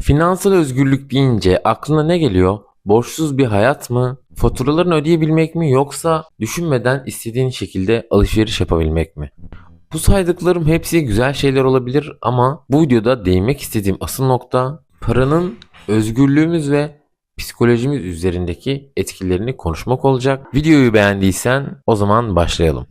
Finansal özgürlük deyince aklına ne geliyor? Borçsuz bir hayat mı? Faturalarını ödeyebilmek mi yoksa düşünmeden istediğin şekilde alışveriş yapabilmek mi? Bu saydıklarım hepsi güzel şeyler olabilir ama bu videoda değinmek istediğim asıl nokta paranın özgürlüğümüz ve psikolojimiz üzerindeki etkilerini konuşmak olacak. Videoyu beğendiysen o zaman başlayalım.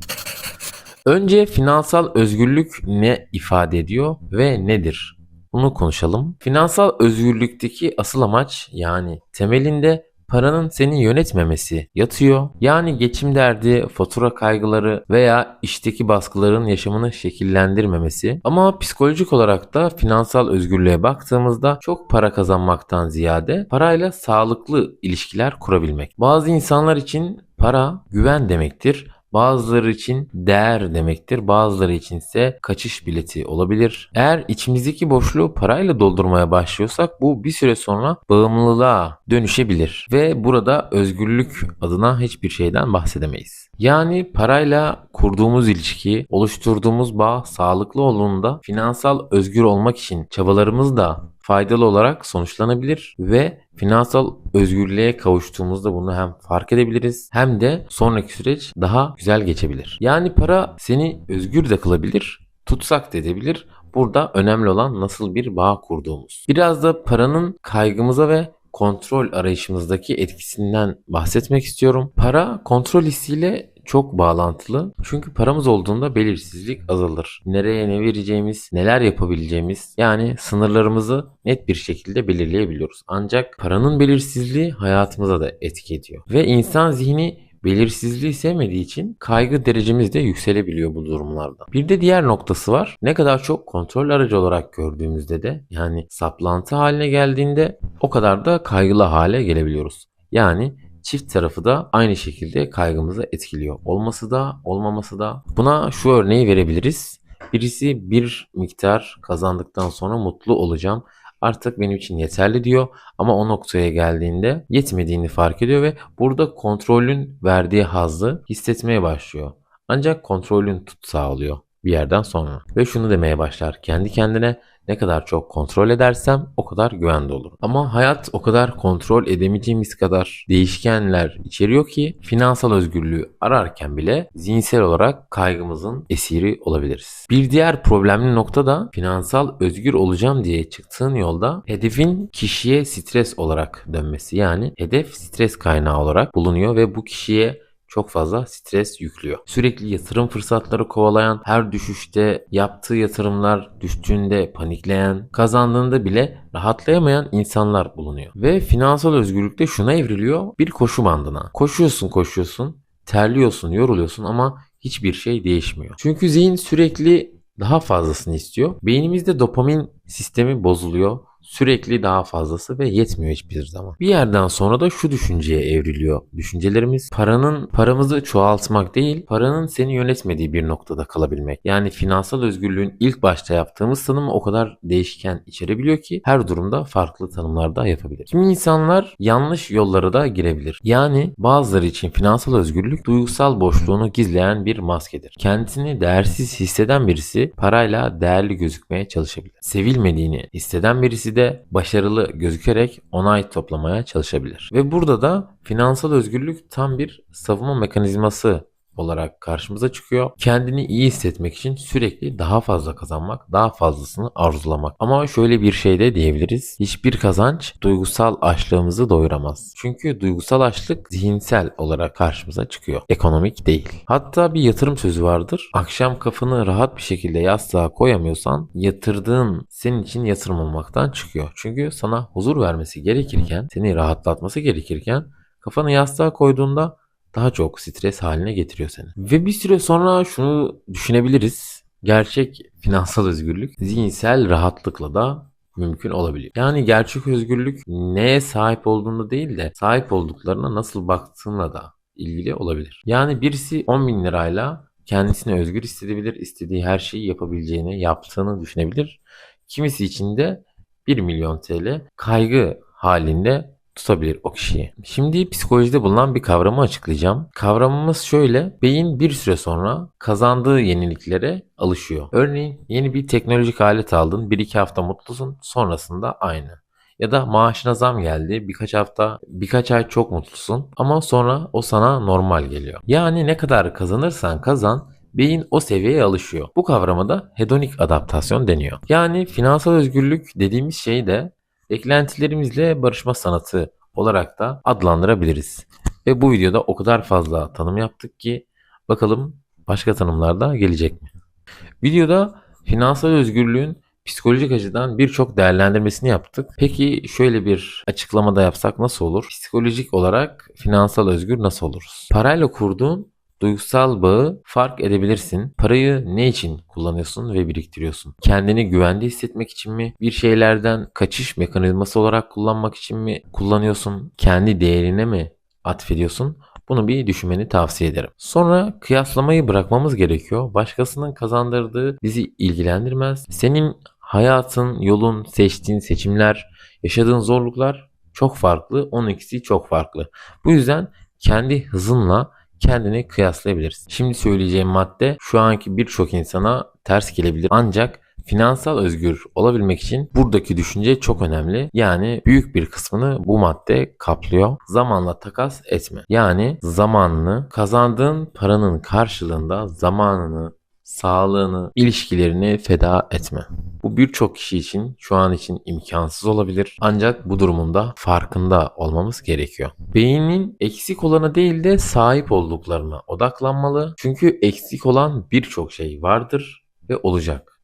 Önce finansal özgürlük ne ifade ediyor ve nedir? Bunu konuşalım. Finansal özgürlükteki asıl amaç yani temelinde paranın seni yönetmemesi yatıyor. Yani geçim derdi, fatura kaygıları veya işteki baskıların yaşamını şekillendirmemesi. Ama psikolojik olarak da finansal özgürlüğe baktığımızda çok para kazanmaktan ziyade parayla sağlıklı ilişkiler kurabilmek. Bazı insanlar için para güven demektir. Bazıları için değer demektir. Bazıları için ise kaçış bileti olabilir. Eğer içimizdeki boşluğu parayla doldurmaya başlıyorsak bu bir süre sonra bağımlılığa dönüşebilir. Ve burada özgürlük adına hiçbir şeyden bahsedemeyiz. Yani parayla kurduğumuz ilişki, oluşturduğumuz bağ sağlıklı olduğunda finansal özgür olmak için çabalarımız da faydalı olarak sonuçlanabilir ve finansal özgürlüğe kavuştuğumuzda bunu hem fark edebiliriz hem de sonraki süreç daha güzel geçebilir. Yani para seni özgür de kılabilir, tutsak da edebilir. Burada önemli olan nasıl bir bağ kurduğumuz. Biraz da paranın kaygımıza ve kontrol arayışımızdaki etkisinden bahsetmek istiyorum. Para kontrol hissiyle çok bağlantılı. Çünkü paramız olduğunda belirsizlik azalır. Nereye ne vereceğimiz, neler yapabileceğimiz yani sınırlarımızı net bir şekilde belirleyebiliyoruz. Ancak paranın belirsizliği hayatımıza da etki ediyor. Ve insan zihni belirsizliği sevmediği için kaygı derecemiz de yükselebiliyor bu durumlarda. Bir de diğer noktası var. Ne kadar çok kontrol aracı olarak gördüğümüzde de yani saplantı haline geldiğinde o kadar da kaygılı hale gelebiliyoruz. Yani çift tarafı da aynı şekilde kaygımızı etkiliyor. Olması da olmaması da. Buna şu örneği verebiliriz. Birisi bir miktar kazandıktan sonra mutlu olacağım. Artık benim için yeterli diyor ama o noktaya geldiğinde yetmediğini fark ediyor ve burada kontrolün verdiği hazzı hissetmeye başlıyor. Ancak kontrolün tutsağı oluyor bir yerden sonra. Ve şunu demeye başlar kendi kendine ne kadar çok kontrol edersem o kadar güvende olurum. Ama hayat o kadar kontrol edemeyeceğimiz kadar değişkenler içeriyor ki finansal özgürlüğü ararken bile zihinsel olarak kaygımızın esiri olabiliriz. Bir diğer problemli nokta da finansal özgür olacağım diye çıktığın yolda hedefin kişiye stres olarak dönmesi. Yani hedef stres kaynağı olarak bulunuyor ve bu kişiye çok fazla stres yüklüyor. Sürekli yatırım fırsatları kovalayan, her düşüşte yaptığı yatırımlar düştüğünde panikleyen, kazandığında bile rahatlayamayan insanlar bulunuyor. Ve finansal özgürlükte şuna evriliyor bir koşu bandına. Koşuyorsun koşuyorsun, terliyorsun, yoruluyorsun ama hiçbir şey değişmiyor. Çünkü zihin sürekli daha fazlasını istiyor. Beynimizde dopamin sistemi bozuluyor sürekli daha fazlası ve yetmiyor hiçbir zaman. Bir yerden sonra da şu düşünceye evriliyor düşüncelerimiz. Paranın paramızı çoğaltmak değil, paranın seni yönetmediği bir noktada kalabilmek. Yani finansal özgürlüğün ilk başta yaptığımız tanımı o kadar değişken içerebiliyor ki her durumda farklı tanımlar da yapabilir. Kimi insanlar yanlış yollara da girebilir. Yani bazıları için finansal özgürlük duygusal boşluğunu gizleyen bir maskedir. Kendisini değersiz hisseden birisi parayla değerli gözükmeye çalışabilir. Sevilmediğini hisseden birisi de başarılı gözükerek onay toplamaya çalışabilir. Ve burada da finansal özgürlük tam bir savunma mekanizması olarak karşımıza çıkıyor. Kendini iyi hissetmek için sürekli daha fazla kazanmak, daha fazlasını arzulamak. Ama şöyle bir şey de diyebiliriz. Hiçbir kazanç duygusal açlığımızı doyuramaz. Çünkü duygusal açlık zihinsel olarak karşımıza çıkıyor. Ekonomik değil. Hatta bir yatırım sözü vardır. Akşam kafanı rahat bir şekilde yastığa koyamıyorsan yatırdığın senin için yatırım olmaktan çıkıyor. Çünkü sana huzur vermesi gerekirken, seni rahatlatması gerekirken kafanı yastığa koyduğunda daha çok stres haline getiriyor seni. Ve bir süre sonra şunu düşünebiliriz. Gerçek finansal özgürlük zihinsel rahatlıkla da mümkün olabiliyor. Yani gerçek özgürlük neye sahip olduğunda değil de sahip olduklarına nasıl baktığınla da ilgili olabilir. Yani birisi 10 bin lirayla kendisini özgür hissedebilir, istediği her şeyi yapabileceğini, yaptığını düşünebilir. Kimisi için de 1 milyon TL kaygı halinde tutabilir o kişiyi. Şimdi psikolojide bulunan bir kavramı açıklayacağım. Kavramımız şöyle. Beyin bir süre sonra kazandığı yeniliklere alışıyor. Örneğin yeni bir teknolojik alet aldın. 1-2 hafta mutlusun. Sonrasında aynı. Ya da maaşına zam geldi. Birkaç hafta, birkaç ay çok mutlusun ama sonra o sana normal geliyor. Yani ne kadar kazanırsan kazan beyin o seviyeye alışıyor. Bu kavrama da hedonik adaptasyon deniyor. Yani finansal özgürlük dediğimiz şey de beklentilerimizle barışma sanatı olarak da adlandırabiliriz. Ve bu videoda o kadar fazla tanım yaptık ki bakalım başka tanımlar da gelecek mi? Videoda finansal özgürlüğün psikolojik açıdan birçok değerlendirmesini yaptık. Peki şöyle bir açıklama da yapsak nasıl olur? Psikolojik olarak finansal özgür nasıl oluruz? Parayla kurduğun duygusal bağı fark edebilirsin. Parayı ne için kullanıyorsun ve biriktiriyorsun? Kendini güvende hissetmek için mi? Bir şeylerden kaçış mekanizması olarak kullanmak için mi kullanıyorsun? Kendi değerine mi atfediyorsun? Bunu bir düşünmeni tavsiye ederim. Sonra kıyaslamayı bırakmamız gerekiyor. Başkasının kazandırdığı bizi ilgilendirmez. Senin hayatın, yolun, seçtiğin seçimler, yaşadığın zorluklar çok farklı. Onun ikisi çok farklı. Bu yüzden kendi hızınla kendini kıyaslayabilirsin. Şimdi söyleyeceğim madde şu anki birçok insana ters gelebilir. Ancak finansal özgür olabilmek için buradaki düşünce çok önemli. Yani büyük bir kısmını bu madde kaplıyor. Zamanla takas etme. Yani zamanını kazandığın paranın karşılığında zamanını, sağlığını, ilişkilerini feda etme. Bu birçok kişi için şu an için imkansız olabilir. Ancak bu durumunda farkında olmamız gerekiyor. Beynin eksik olana değil de sahip olduklarına odaklanmalı. Çünkü eksik olan birçok şey vardır ve olacak.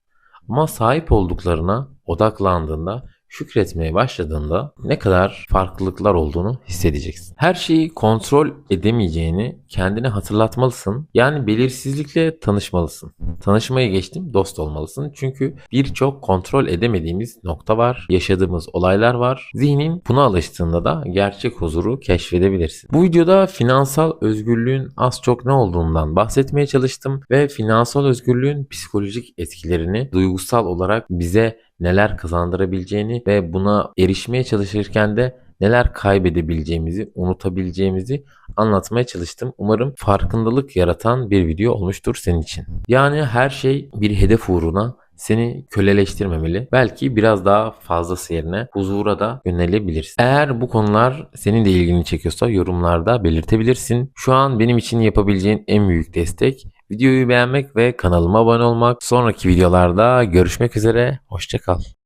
Ama sahip olduklarına odaklandığında, şükretmeye başladığında ne kadar farklılıklar olduğunu hissedeceksin. Her şeyi kontrol edemeyeceğini kendine hatırlatmalısın. Yani belirsizlikle tanışmalısın. Tanışmayı geçtim, dost olmalısın. Çünkü birçok kontrol edemediğimiz nokta var, yaşadığımız olaylar var. Zihnin buna alıştığında da gerçek huzuru keşfedebilirsin. Bu videoda finansal özgürlüğün az çok ne olduğundan bahsetmeye çalıştım ve finansal özgürlüğün psikolojik etkilerini duygusal olarak bize neler kazandırabileceğini ve buna erişmeye çalışırken de neler kaybedebileceğimizi, unutabileceğimizi anlatmaya çalıştım. Umarım farkındalık yaratan bir video olmuştur senin için. Yani her şey bir hedef uğruna seni köleleştirmemeli. Belki biraz daha fazlası yerine huzura da yönelebilirsin. Eğer bu konular senin de ilgini çekiyorsa yorumlarda belirtebilirsin. Şu an benim için yapabileceğin en büyük destek videoyu beğenmek ve kanalıma abone olmak. Sonraki videolarda görüşmek üzere. Hoşçakal.